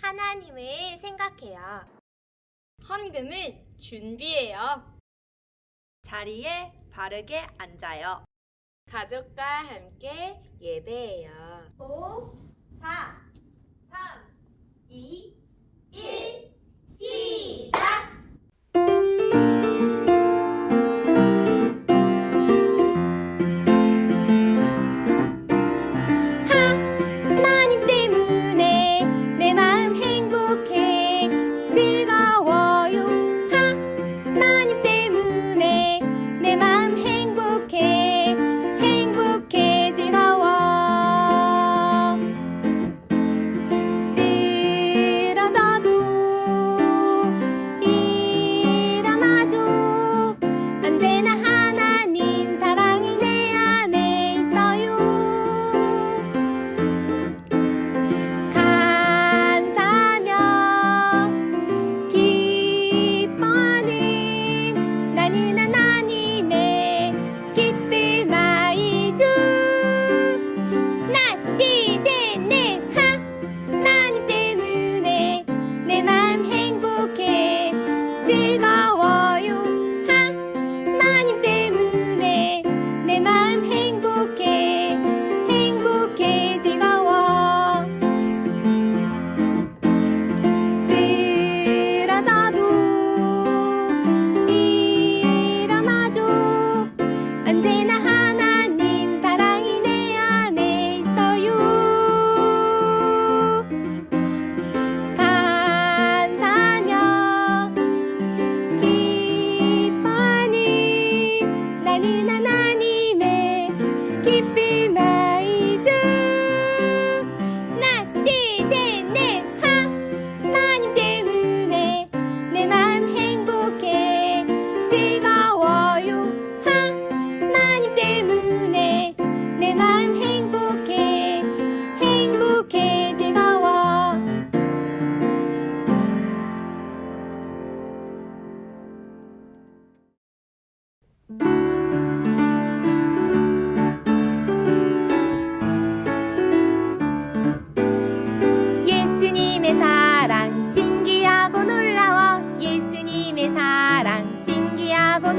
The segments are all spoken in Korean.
하나님을 생각해요. 헌금을 준비해요. 자리에 바르게 앉아요. 가족과 함께 예배해요. 5, 4, 3, 2, 1, 시작!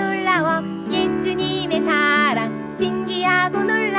놀라워 예수님의 사랑 신기하고 놀라워.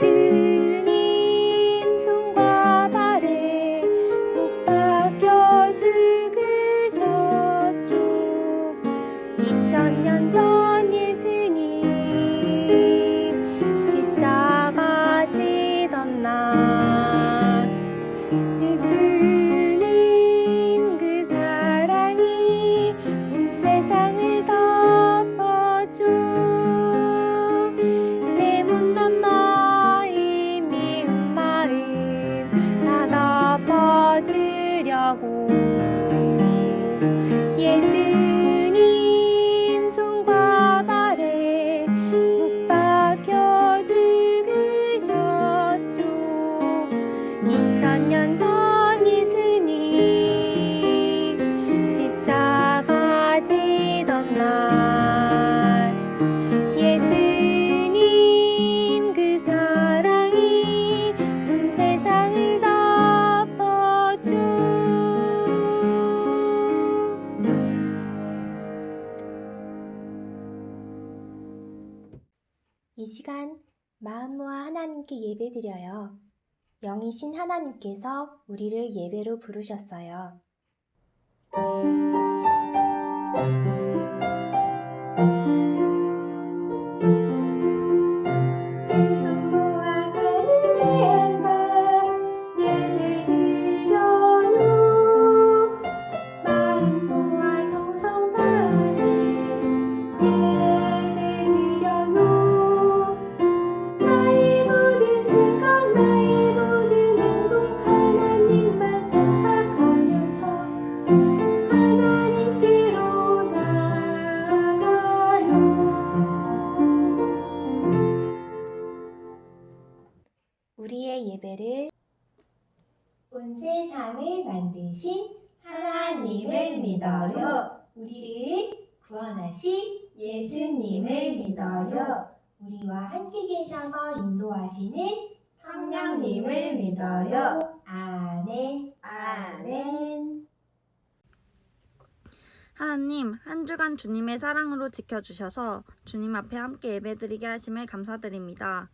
see. 하고 시간 마음 모아 하나님께 예배드려요. 영이신 하나님께서 우리를 예배로 부르셨어요. 예수님을 믿어요. 우리와 함께 계셔서 인도하시는 성령님을 믿어요. 아멘. 아멘. 하나님, 한 주간 주님의 사랑으로 지켜주셔서 주님 앞에 함께 예배드리게 하심을 감사드립니다.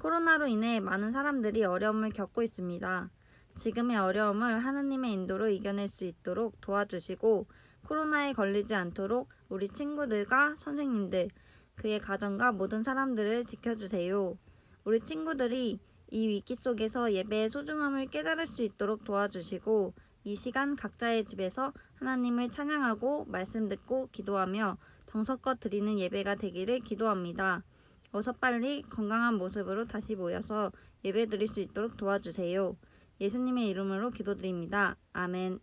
코로나로 인해 많은 사람들이 어려움을 겪고 있습니다. 지금의 어려움을 하나님의 인도로 이겨낼 수 있도록 도와주시고 코로나에 걸리지 않도록 우리 친구들과 선생님들, 그의 가정과 모든 사람들을 지켜주세요. 우리 친구들이 이 위기 속에서 예배의 소중함을 깨달을 수 있도록 도와주시고 이 시간 각자의 집에서 하나님을 찬양하고 말씀 듣고 기도하며 정성껏 드리는 예배가 되기를 기도합니다. 어서 빨리 건강한 모습으로 다시 모여서 예배 드릴 수 있도록 도와주세요. 예수님의 이름으로 기도드립니다. 아멘.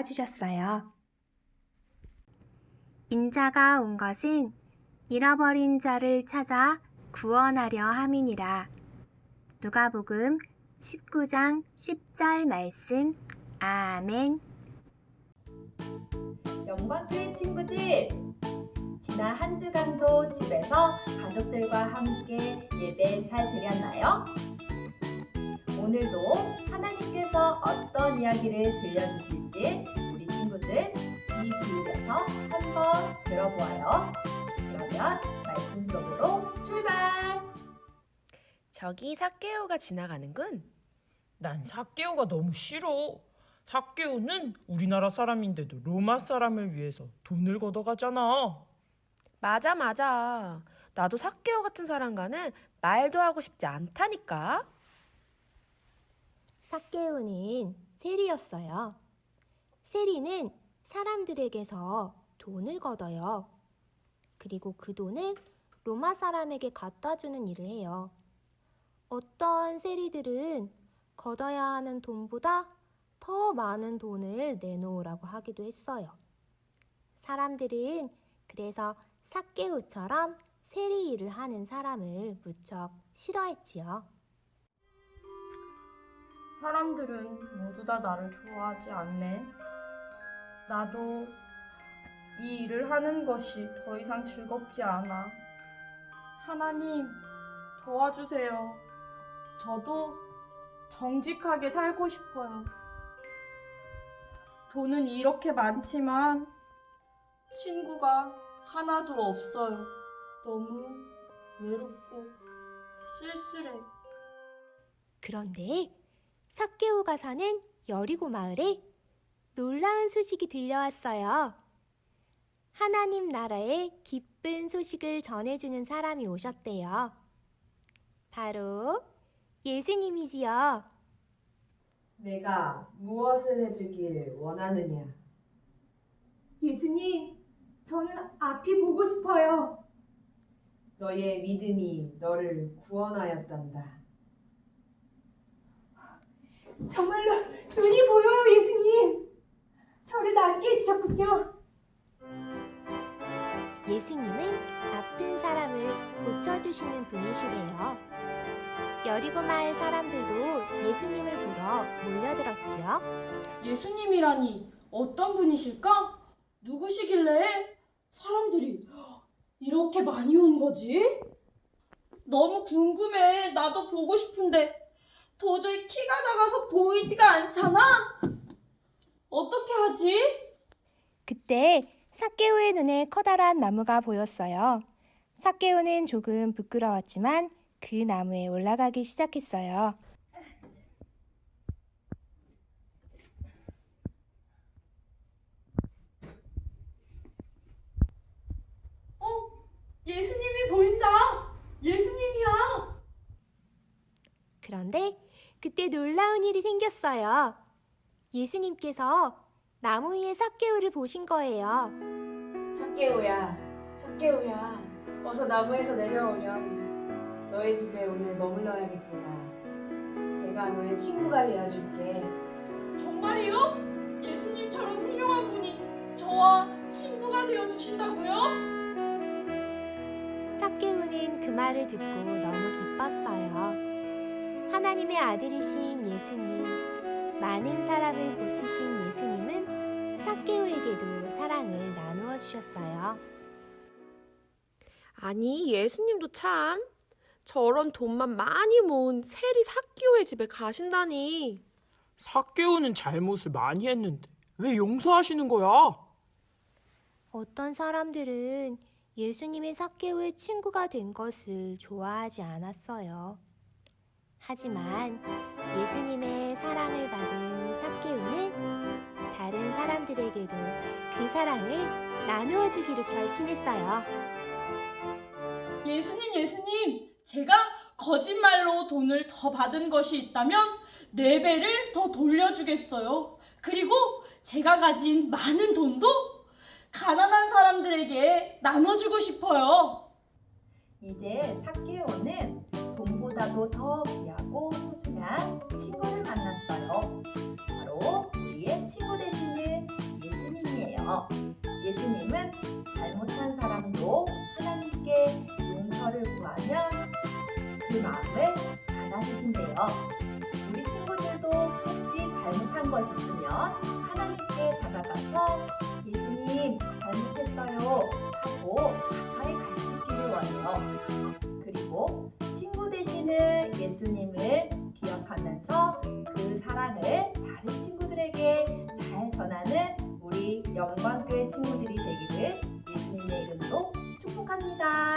되어주셨어요. 인자가 온 것은 잃어버린 자를 찾아 구원하려 함이니라. 누가복음 19장 10절 말씀. 아멘. 영광교회 친구들! 지난 한 주간도 집에서 가족들과 함께 예배 잘 드렸나요? 오늘도 하나님께서 어떤 이야기를 들려주실지 우리 친구들 귀 기울여서 한번 들어보아요. 그러면 말씀 속으로 출발! 저기 사케오가 지나가는군. 난 사케오가 너무 싫어. 사케오는 우리나라 사람인데도 로마 사람을 위해서 돈을 걷어가잖아. 맞아, 맞아. 나도 사케오 같은 사람과는 말도 하고 싶지 않다니까. 사케오는 세리였어요. 세리는 사람들에게서 돈을 걷어요. 그리고 그 돈을 로마 사람에게 갖다 주는 일을 해요. 어떤 세리들은 걷어야 하는 돈보다 더 많은 돈을 내놓으라고 하기도 했어요. 사람들은 그래서 사케오처럼 세리 일을 하는 사람을 무척 싫어했지요. 사람들은 모두 다 나를 좋아하지 않네. 나도 이 일을 하는 것이 더 이상 즐겁지 않아. 하나님, 도와주세요. 저도 정직하게 살고 싶어요. 돈은 이렇게 많지만 친구가 하나도 없어요. 너무 외롭고 쓸쓸해. 그런데 삭개오가 사는 여리고 마을에 놀라운 소식이 들려왔어요. 하나님 나라의 기쁜 소식을 전해주는 사람이 오셨대요. 바로 예수님이지요. 내가 무엇을 해주길 원하느냐? 예수님, 저는 앞이 보고 싶어요. 너의 믿음이 너를 구원하였단다. 정말로 눈이 보여요, 예수님. 저를 낫게 해주셨군요. 예수님은 아픈 사람을 고쳐주시는 분이시래요. 여리고 마을 사람들도 예수님을 보러 몰려들었지요. 예수님이라니 어떤 분이실까? 누구시길래 사람들이 이렇게 많이 온 거지? 너무 궁금해. 나도 보고 싶은데 도저히 키가 작아서 보이지가 않잖아. 어떻게 하지? 그때 사케오의 눈에 커다란 나무가 보였어요. 사케오는 조금 부끄러웠지만 그 나무에 올라가기 시작했어요. 예수님이 보인다. 예수님이야. 그런데 그때 놀라운 일이 생겼어요. 예수님께서 나무 위에 사케오를 보신 거예요. 삭개오야, 삭개오야, 어서 나무에서 내려오렴. 너의 집에 오늘 머물러야겠구나. 내가 너의 친구가 되어줄게. 정말이요? 예수님처럼 훌륭한 분이 저와 친구가 되어 주신다고요? 사케오는 그 말을 듣고 너무 기뻤어요. 하나님의 아들이신 예수님, 많은 사람을 고치신 예수님은 사케오에게도 사랑을 나누어 주셨어요. 아니, 예수님도 참 저런 돈만 많이 모은 세리 사기오의 집에 가신다니. 삭개오는 잘못을 많이 했는데 왜 용서하시는 거야? 어떤 사람들은 예수님이 사케오의 친구가 된 것을 좋아하지 않았어요. 하지만 예수님의 사랑을 받은 사케오는 다른 사람들에게도 그 사랑을 나누어 주기로 결심했어요. 예수님, 예수님, 제가 거짓말로 돈을 더 받은 것이 있다면 네 배를 더 돌려주겠어요. 그리고 제가 가진 많은 돈도 가난한 사람들에게 나눠주고 싶어요. 이제 삭개오는 돈보다도 더 소중한 친구를 만났어요. 바로 우리의 친구 되시는 예수님이에요. 예수님은 잘못한 사람도 하나님께 용서를 구하면 그 마음을 받아주신대요. 우리 친구들도 혹시 잘못한 것 있으면 하나님께 다가가서 예수님 잘못했어요 하고 가까이 갈 수 있기를 원해요. 그리고 친구 되시는 예수님을 친구들이 되기를 예수님의 이름으로 축복합니다.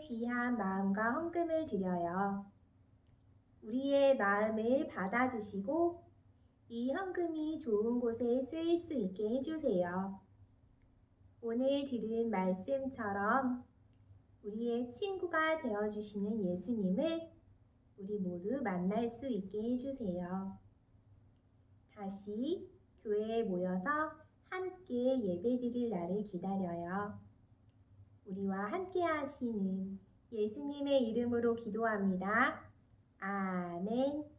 귀한 마음과 헌금을 드려요. 우리의 마음을 받아주시고 이 헌금이 좋은 곳에 쓰일 수 있게 해주세요. 오늘 들은 말씀처럼 우리의 친구가 되어주시는 예수님을 우리 모두 만날 수 있게 해주세요. 다시 교회에 모여서 함께 예배 드릴 날을 기다려요. 우리와 함께 하시는 예수님의 이름으로 기도합니다. 아멘.